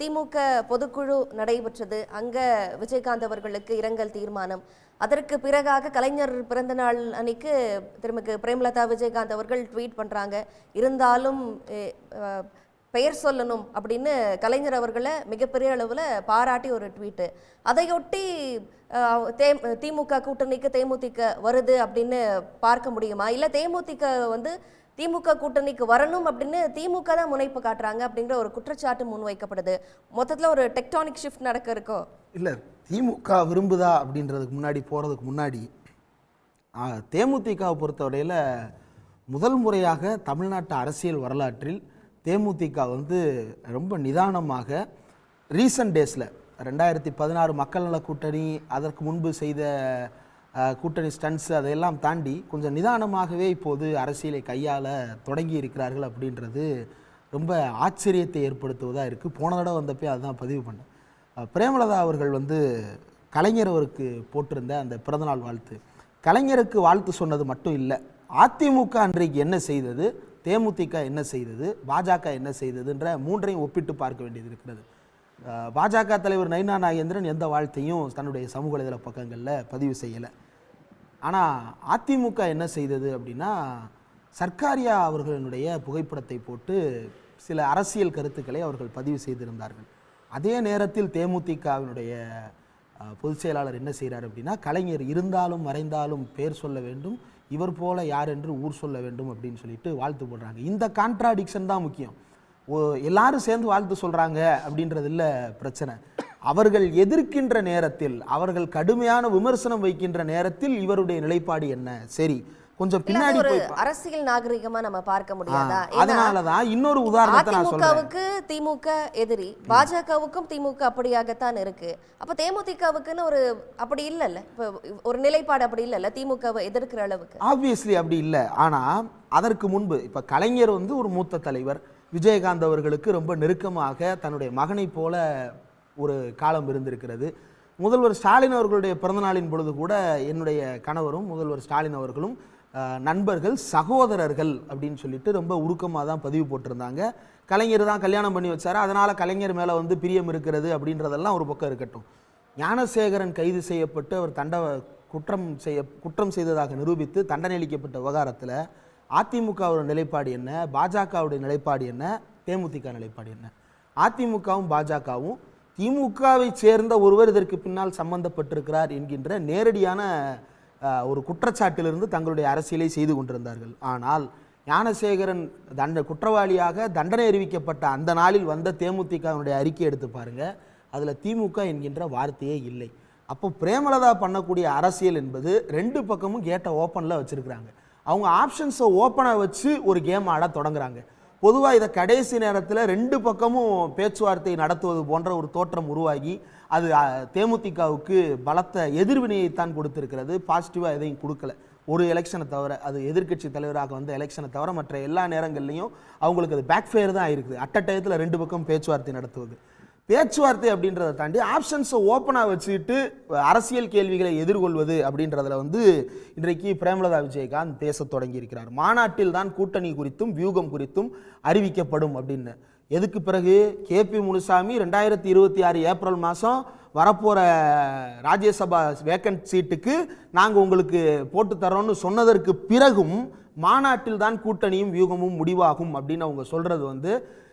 திமுக பொதுக்குழு நடைபெற்றது. அங்க விஜயகாந்த் அவர்களுக்கு இரங்கல் தீர்மானம். அதற்கு பிறகாக கலைஞர் பிறந்தநாள் அன்னைக்கு திருமிகு பிரேமலதா விஜயகாந்த் அவர்கள் ட்வீட் பண்றாங்க. இருந்தாலும் பெயர் சொல்லணும் அப்படின்னு கலைஞர் அவர்களை மிகப்பெரிய அளவில் பாராட்டி ஒரு ட்வீட்டு. அதையொட்டி தே திமுக கூட்டணிக்கு தேமுதிக வருது அப்படின்னு பார்க்க முடியுமா? இல்லை தேமுதிக வந்து திமுக கூட்டணிக்கு வரணும் அப்படின்னு திமுக தான் முனைப்பு காட்டுறாங்க அப்படிங்கிற ஒரு குற்றச்சாட்டு முன்வைக்கப்படுது. மொத்தத்தில் ஒரு டெக்டானிக் ஷிஃப்ட் நடக்க இருக்கோ? இல்லை திமுக விரும்புதா அப்படின்றதுக்கு முன்னாடி போகிறதுக்கு முன்னாடி தேமுதிகவை பொறுத்தவரையில் முதல் முறையாக தமிழ்நாட்டு அரசியல் வரலாற்றில் தேமுதிக வந்து ரொம்ப நிதானமாக ரீசன்ட் டேஸில் ரெண்டாயிரத்தி பதினாறு மக்கள் நல கூட்டணி அதற்கு முன்பு செய்த கூட்டணி ஸ்டன்ஸ் அதையெல்லாம் தாண்டி கொஞ்சம் நிதானமாகவே இப்போது அரசியலை கையாள தொடங்கி இருக்கிறார்கள் அப்படின்றது ரொம்ப ஆச்சரியத்தை ஏற்படுத்துவதாக இருக்குது போன தடவை வந்தப்போ அதுதான் பதிவு பண்ணேன். பிரேமலதா அவர்கள் வந்து கலைஞர் அவருக்கு போட்டிருந்த அந்த பிறந்தநாள் வாழ்த்து. கலைஞருக்கு வாழ்த்து சொன்னது மட்டும் இல்லை அதிமுக அன்றைக்கு என்ன செய்தது தேமுதிக என்ன செய்தது பாஜக என்ன செய்ததுன்ற மூன்றையும் ஒப்பிட்டு பார்க்க வேண்டியது இருக்கிறது. பாஜக தலைவர் நயினா நாகேந்திரன் எந்த வாழ்த்தையும் தன்னுடைய சமூக வலைதள பக்கங்களில் பதிவு செய்யலை. ஆனால் அதிமுக என்ன செய்தது அப்படின்னா சர்க்காரியா அவர்களினுடைய புகைப்படத்தை போட்டு சில அரசியல் கருத்துக்களை அவர்கள் பதிவு செய்திருந்தார்கள். அதே நேரத்தில் தேமுதிகவினுடைய பொதுச் செயலாளர் என்ன செய்கிறார் அப்படின்னா கலைஞர் இருந்தாலும் மறைந்தாலும் பேர் சொல்ல வேண்டும் இவர் போல யார் என்று ஊர் சொல்ல வேண்டும் அப்படின்னு சொல்லிட்டு வாழ்த்து போடுறாங்க. இந்த கான்ட்ராடிக்ஷன் தான் முக்கியம். எல்லாரும் சேர்ந்து வாழ்த்து சொல்றாங்க அப்படின்றது இல்ல பிரச்சனை. அவர்கள் எதிர்க்கின்ற நேரத்தில் அவர்கள் கடுமையான விமர்சனம் வைக்கின்ற நேரத்தில் இவருடைய நிலைப்பாடு என்ன? சரி கொஞ்சம் இல்ல, பின்னாடி அரசியல் நாகரிகமா நம்ம பார்க்க முடியாதா? அதனாலதான் இன்னொரு உதாரணத்தை நான் சொல்றேன். திமுக எதிரி. பாஜகவுக்கும் திமுக அப்படியாகத்தான் இருக்கு. அப்ப தேமுதிகவுக்குன்னு ஒரு அப்படி இல்லைல்ல? இப்ப ஒரு நிலைப்பாடு அப்படி இல்லைல்ல? திமுகவை எதிர்க்கிற அளவுக்கு. ஆப்வியஸ்லி அப்படி இல்லை. ஆனால் அதற்கு முன்பு இப்போ கலைஞர் வந்து ஒரு மூத்த தலைவர். விஜயகாந்த் அவர்களுக்கு ரொம்ப நெருக்கமாக தன்னுடைய மகனைப் போல ஒரு காலம் இருந்திருக்கிறது. முதல்வர் ஸ்டாலின் அவர்களுடைய பிறந்தநாளின் பொழுது கூட என்னுடைய கணவரும் முதல்வர் ஸ்டாலின் அவர்களும் நண்பர்கள் சகோதரர்கள் அப்படின்னு சொல்லிட்டு ரொம்ப உருக்கமாக தான் பதிவு போட்டிருந்தாங்க. கலைஞர் தான் கல்யாணம் பண்ணி வச்சார். அதனால் கலைஞர் மேலே வந்து பிரியம் இருக்கிறது அப்படின்றதெல்லாம் ஒரு பக்கம் இருக்கட்டும். ஞானசேகரன் கைது செய்யப்பட்டு அவர் தண்ட குற்றம் செய்ய குற்றம் செய்ததாக நிரூபித்து தண்டனை அளிக்கப்பட்ட விவகாரத்தில் அதிமுகவோட நிலைப்பாடு என்ன? பாஜகவுடைய நிலைப்பாடு என்ன? தேமுதிக நிலைப்பாடு என்ன? அதிமுகவும் பாஜகவும் திமுகவை சேர்ந்த ஒருவர் இதற்கு பின்னால் சம்பந்தப்பட்டிருக்கிறார் என்கின்ற நேரடியான ஒரு குற்றச்சாட்டிலிருந்து தங்களுடைய அரசியலை செய்து கொண்டிருந்தார்கள். ஆனால் ஞானசேகரன் தண்ட குற்றவாளியாக தண்டனை அறிவிக்கப்பட்ட அந்த நாளில் வந்த தேமுதிகவினுடைய அறிக்கை எடுத்து பாருங்க. அதில் திமுக என்கின்ற வார்த்தையே இல்லை. அப்போ பிரேமலதா பண்ணக்கூடிய அரசியல் என்பது ரெண்டு பக்கமும் கேட்டை ஓப்பனில் வச்சுருக்கிறாங்க. அவங்க ஆப்ஷன்ஸை ஓப்பனாக வச்சு ஒரு கேம் ஆட தொடங்குறாங்க. பொதுவாக இதை கடைசி நேரத்தில் ரெண்டு பக்கமும் பேச்சுவார்த்தை நடத்துவது போன்ற ஒரு தோற்றம் உருவாகி அது தேமுதிகவுக்கு பலத்த எதிர்வினையைத்தான் கொடுத்துருக்கிறது. பாசிட்டிவாக எதையும் கொடுக்கல. ஒரு எலெக்ஷனை தவிர அது எதிர்க்கட்சி தலைவராக வந்த எலெக்ஷனை தவிர மற்ற எல்லா நேரங்கள்லையும் அவங்களுக்கு அது பேக் ஃபேர் தான் ஆயிருக்குது. அட்ட டயத்தில் ரெண்டு பக்கம் பேச்சுவார்த்தை நடத்துவது. பேச்சுவார்த்தை அப்படின்றத தாண்டி ஆப்ஷன்ஸை ஓப்பனாக வச்சுக்கிட்டு அரசியல் கேள்விகளை எதிர்கொள்வது அப்படின்றதுல வந்து இன்றைக்கு பிரேமலதா விஜயகாந்த் பேசத் தொடங்கி இருக்கிறார். மாநாட்டில் தான் கூட்டணி குறித்தும் வியூகம் குறித்தும் அறிவிக்கப்படும் அப்படின்னு. எதுக்கு பிறகு? கேபி முனுசாமி ரெண்டாயிரத்தி இருபத்தி ஆறு ஏப்ரல் மாதம் வரப்போகிற ராஜ்யசபா வேக்கன்ட் சீட்டுக்கு நாங்கள் உங்களுக்கு போட்டு தரோன்னு சொன்னதற்கு பிறகும் மாநாட்டில் தான் கூட்டணியும் வியூகமும் முடிவாகும் அப்படின்னு அவங்க சொல்கிறது வந்து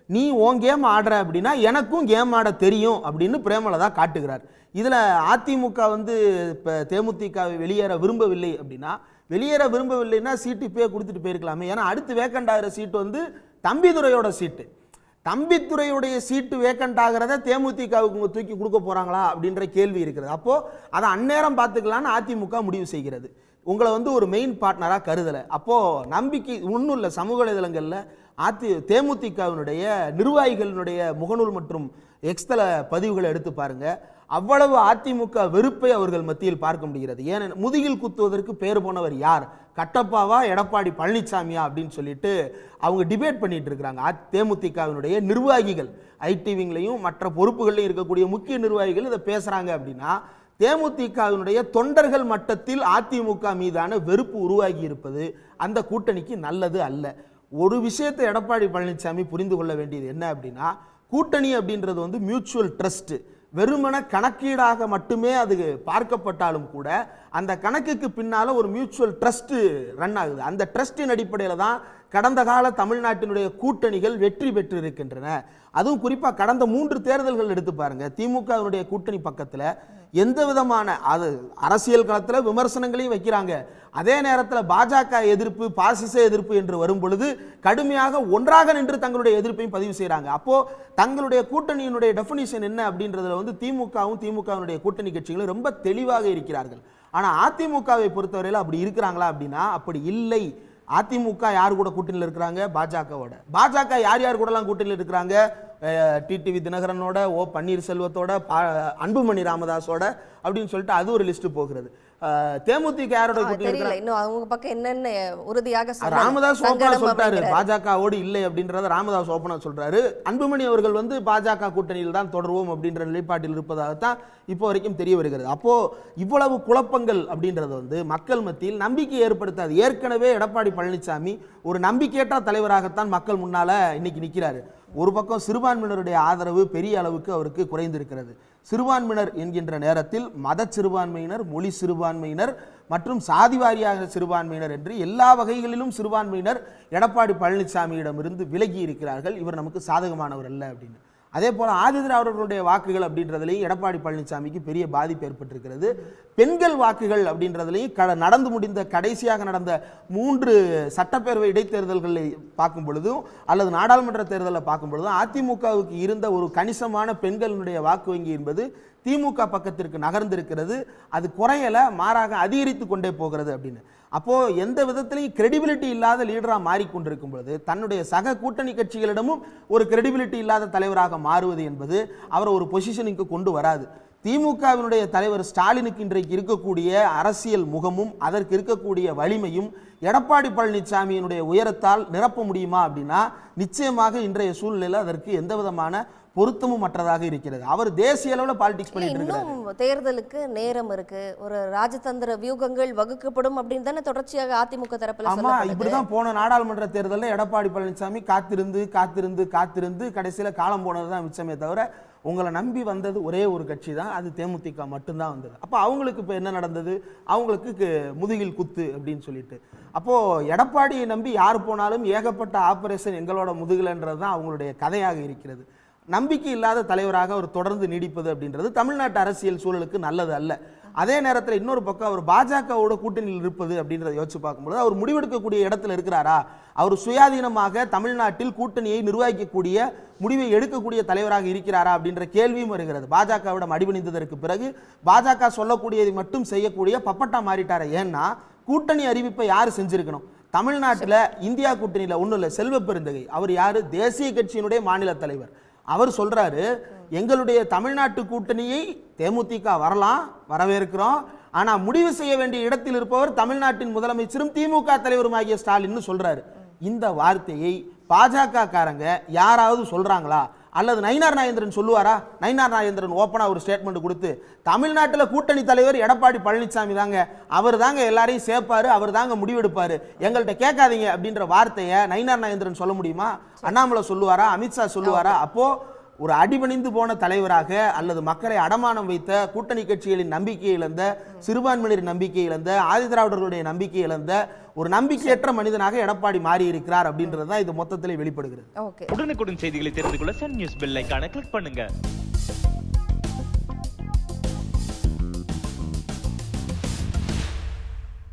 நீ உன் கேம் ஆடுற அப்படின்னா எனக்கும் கேம் ஆட தெரியும் அப்படின்னு பிரேமலதா காட்டுகிறார். இதில் அதிமுக வந்து இப்போ தேமுதிக வெளியேற விரும்பவில்லை அப்படின்னா வெளியேற விரும்பவில்லைன்னா சீட்டு இப்போயே கொடுத்துட்டு போயிருக்கலாமே. ஏன்னா அடுத்து வேக்கண்ட் ஆகிற சீட்டு வந்து தம்பிதுரையோட சீட்டு தம்பித்துறையுடைய சீட்டு வேக்கண்ட் ஆகிறத தேமுதிகவுக்கு இவங்க தூக்கி கொடுக்க போகிறாங்களா அப்படின்ற கேள்வி இருக்கிறது. அப்போது அதை அந்நேரம் பார்த்துக்கலான்னு அதிமுக முடிவு செய்கிறது. உங்களை வந்து ஒரு மெயின் பார்ட்னராக கருதலை. அப்போது நம்பிக்கை ஒன்றும் இல்லை சமூக வலைதளங்களில் அதி தேமுதிகவினுடைய நிர்வாகிகளினுடைய முகநூல் மற்றும் எக்ஸ்தல பதிவுகளை எடுத்து பாருங்க. அவ்வளவு அதிமுக வெறுப்பை அவர்கள் மத்தியில் பார்க்க முடிகிறது. ஏனென முதுகில் குத்துவதற்கு பேர் போனவர் யார்? கட்டப்பாவா எடப்பாடி பழனிசாமியா அப்படின்னு சொல்லிட்டு அவங்க டிபேட் பண்ணிட்டு இருக்கிறாங்க. தேமுதிகவினுடைய நிர்வாகிகள். ஐடிவிங்லையும் மற்ற பொறுப்புகள்லையும் இருக்கக்கூடிய முக்கிய நிர்வாகிகள் இதை பேசுறாங்க அப்படின்னா தேமுதிகவினுடைய தொண்டர்கள் மட்டத்தில் அதிமுக மீதான வெறுப்பு உருவாகி இருப்பது அந்த கூட்டணிக்கு நல்லது அல்ல. ஒரு விஷயத்தை எடப்பாடி பழனிசாமி புரிந்து கொள்ள வேண்டியது என்ன அப்படின்னா கூட்டணி அப்படின்றது வந்து மியூச்சுவல் ட்ரஸ்ட்டு வெறுமன கணக்கீடாக மட்டுமே அது பார்க்கப்பட்டாலும் கூட அந்த கணக்குக்கு பின்னால ஒரு மியூச்சுவல் ட்ரஸ்ட்டு ரன் ஆகுது. அந்த ட்ரஸ்டின் அடிப்படையில் தான் கடந்த கால தமிழ்நாட்டினுடைய கூட்டணிகள் வெற்றி பெற்று இருக்கின்றன அதுவும் குறிப்பாக கடந்த மூன்று தேர்தல்கள் எடுத்து பாருங்க. திமுகவினுடைய கூட்டணி பக்கத்தில் எந்த விதமான அது அரசியல் களத்தில் விமர்சனங்களையும் வைக்கிறாங்க. அதே நேரத்தில் பாஜக எதிர்ப்பு பாசிச எதிர்ப்பு என்று வரும் பொழுது கடுமையாக ஒன்றாக நின்று தங்களுடைய எதிர்ப்பையும் பதிவு செய்கிறாங்க அப்போது தங்களுடைய கூட்டணியினுடைய டெஃபினிஷன் என்ன அப்படின்றதுல வந்து திமுகவும் திமுகவினுடைய கூட்டணி கட்சிகளும் ரொம்ப தெளிவாக இருக்கிறார்கள். ஆனால் அதிமுகவை பொறுத்தவரையில் அப்படி இருக்கிறாங்களா அப்படின்னா அப்படி இல்லை. அதிமுக யார் கூட கூட்டணியில் இருக்கிறாங்க? பாஜகவோட. பாஜக யார் யார் கூடலாம் கூட்டணியில் இருக்கிறாங்க? டிடிவி தினகரனோட ஓ பன்னீர்செல்வத்தோட பா- அன்புமணி ராமதாஸோட அப்படின்னு சொல்லிட்டு அது ஒரு லிஸ்ட்டு போகிறது. தேமுதிக யாரோட தெரியல. இன்னும் அவங்க பக்கம் என்னன்னு உறுதியாக. ராமதாஸ் ஓப்பனா சொல்லிட்டாரு. அப்படிங்கிற- பாஜகவோடு இல்லை அப்படின்றத ராமதாஸ் ஓப்பனா சொல்றாரு. அன்புமணி அவர்கள் வந்து பாஜக கூட்டணியில் தான் தொடருவோம் அப்படின்ற நிலைப்பாட்டில் இருப்பதாகத்தான் இப்போ வரைக்கும் தெரிய வருகிறது. அப்போ இவ்வளவு குழப்பங்கள் அப்படின்றது வந்து மக்கள் மத்தியில் நம்பிக்கை ஏற்படுத்தாது. ஏற்கனவே எடப்பாடி பழனிசாமி ஒரு நம்பிக்கையற்ற தலைவராகத்தான் மக்கள் முன்னால இன்னைக்கு நிக்கிறாரு. ஒரு பக்கம் சிறுபான்மையினருடைய ஆதரவு பெரிய அளவுக்கு அவருக்கு குறைந்திருக்கிறது. சிறுபான்மையினர் என்கின்ற நேரத்தில் மத சிறுபான்மையினர் மொழி சிறுபான்மையினர் மற்றும் சாதி வாரியாக சிறுபான்மையினர் என்று எல்லா வகைகளிலும் சிறுபான்மையினர் எடப்பாடி பழனிசாமியிடமிருந்து விலகி இருக்கிறார்கள் இவர் நமக்கு சாதகமானவர் அல்ல அப்படின்னு. அதே போல ஆதிதிராவிடர்களுடைய வாக்குகள் அப்படின்றதுலையும் எடப்பாடி பழனிசாமிக்கு பெரிய பாதிப்பு ஏற்பட்டிருக்கிறது. பெண்கள் வாக்குகள் அப்படின்றதுலையும் க நடந்து முடிந்த கடைசியாக நடந்த மூன்று சட்டப்பேரவை இடைத்தேர்தல்களை பார்க்கும் பொழுதும் அல்லது நாடாளுமன்ற தேர்தலை பார்க்கும் பொழுதும் அதிமுகவுக்கு இருந்த ஒரு கணிசமான பெண்களுடைய வாக்கு வங்கி என்பது திமுக பக்கத்திற்கு நகர்ந்திருக்கிறது. அது குறையலை மாறாக அதிகரித்து கொண்டே போகிறது அப்படின்னு. அப்போ எந்த விதத்திலையும் கிரெடிபிலிட்டி இல்லாத லீடராக மாறிக்கொண்டிருக்கும் பொழுது தன்னுடைய சக கூட்டணி கட்சிகளிடமும் ஒரு கிரெடிபிலிட்டி இல்லாத தலைவராக மாறுவது என்பது அவரை ஒரு பொசிஷனுக்கு கொண்டு வராது. திமுகவினுடைய தலைவர் ஸ்டாலினுக்கு இன்றைக்கு இருக்கக்கூடிய அரசியல் முகமும் அதற்கு இருக்கக்கூடிய வலிமையும் எடப்பாடி பழனிசாமியினுடைய உயரத்தால் நிரப்ப முடியுமா அப்படின்னா நிச்சயமாக இன்றைய சூழ்நிலையில் அதற்கு எந்த விதமான பொருத்தமும் மற்றதாக இருக்கிறது. அவர் தேசிய அளவில் பாலிடிக்ஸ் பண்ணிட்டு இருக்கிறார் இன்னும் தேர்தலுக்கு நேரம் இருக்கு. ஒரு ராஜதந்திர வியூகங்கள் வகுக்கப்படும் அப்படின்னு தானே தொடர்ச்சியாக அதிமுக தரப்புல ஆமா இப்படிதான் போன நாடாளுமன்ற தேர்தலில் எடப்பாடி பழனிசாமி காத்திருந்து காத்திருந்து காத்திருந்து கடைசியில காலம் போனது தான் மிச்சமே தவிர உங்களை நம்பி வந்தது ஒரே ஒரு கட்சி தான் அது தேமுதிக மட்டும்தான் வந்தது. அப்போ அவங்களுக்கு இப்போ என்ன நடந்தது? அவங்களுக்கு முதுகில் குத்து அப்படின்னு சொல்லிட்டு. அப்போது எடப்பாடியை நம்பி யார் போனாலும் ஏகப்பட்ட ஆப்ரேஷன் எங்களோட முதுகிலன்றது தான் அவங்களுடைய கதையாக இருக்கிறது. நம்பிக்கை இல்லாத தலைவராக அவர் தொடர்ந்து நீடிப்பது அப்படின்றது தமிழ்நாட்டு அரசியல் சூழலுக்கு நல்லது அல்ல. அதே நேரத்தில் இன்னொரு பக்கம் அவர் பாஜகவோட கூட்டணியில் இருப்பது அப்படின்றத யோசிச்சு பார்க்கும்போது அவர் முடிவெடுக்கக்கூடிய இடத்துல இருக்கிறாரா? அவர் சுயாதீனமாக தமிழ்நாட்டில் கூட்டணியை நிர்வகிக்கக்கூடிய முடிவை எடுக்கக்கூடிய தலைவராக இருக்கிறாரா அப்படின்ற கேள்வியும் வருகிறது. பாஜகவிடம் அடிபணிந்ததற்கு பிறகு பாஜக சொல்லக்கூடியதை மட்டும் செய்யக்கூடிய பப்பட்டா மாறிட்டாரா. ஏன்னா கூட்டணி அறிவிப்பை யார் செஞ்சிருக்கணும்? தமிழ்நாட்டில் இந்தியா கூட்டணியில் ஒன்றும் இல்லை செல்வ பெருந்தகை. அவர் யாரு? தேசிய கட்சியினுடைய மாநில தலைவர். அவர் சொல்கிறாரு எங்களுடைய தமிழ்நாட்டு கூட்டணியை தேமுதிக வரலாம் வரவேற்கிறோம். ஆனால் முடிவு செய்ய வேண்டிய இடத்தில் இருப்பவர் தமிழ்நாட்டின் முதலமைச்சரும் திமுக தலைவருமாகிய ஸ்டாலின்னு சொல்கிறாரு இந்த வார்த்தையை பாஜக காரங்க யாராவது சொல்கிறாங்களா அல்லது நயினார் நாயேந்திரன் சொல்லுவாரா? நயினார் நாயேந்திரன் ஓப்பனாக ஒரு ஸ்டேட்மெண்ட் கொடுத்து தமிழ்நாட்டில் கூட்டணி தலைவர் எடப்பாடி பழனிசாமி தாங்க. அவர் தாங்க எல்லாரையும் சேர்ப்பார் அவர் தாங்க முடிவெடுப்பார். எங்கள்கிட்ட கேட்காதீங்க அப்படின்ற வார்த்தையை நயினார் நாயேந்திரன் சொல்ல முடியுமா? அண்ணாமலை சொல்லுவாரா? அமித்ஷா சொல்லுவாரா? அப்போது ஒரு அடிபணிந்து போன தலைவராக அல்லது மக்களை அடமானம் வைத்த கூட்டணி கட்சிகளின் நம்பிக்கை இழந்த சிறுபான்மையினர் நம்பிக்கை இழந்த ஆதிதிராவிடர்களுடைய நம்பிக்கை இழந்த ஒரு நம்பிக்கையற்ற மனிதனாக எடப்பாடி மாறி இருக்கிறார் அப்படின்றது தான் இது மொத்தத்திலே வெளிப்படுகிறது. ஓகே. உடனுக்குடன் செய்திகளை தெரிந்து கொள்ள சன் நியூஸ் பெல் ஐகானை கிளிக் பண்ணுங்க.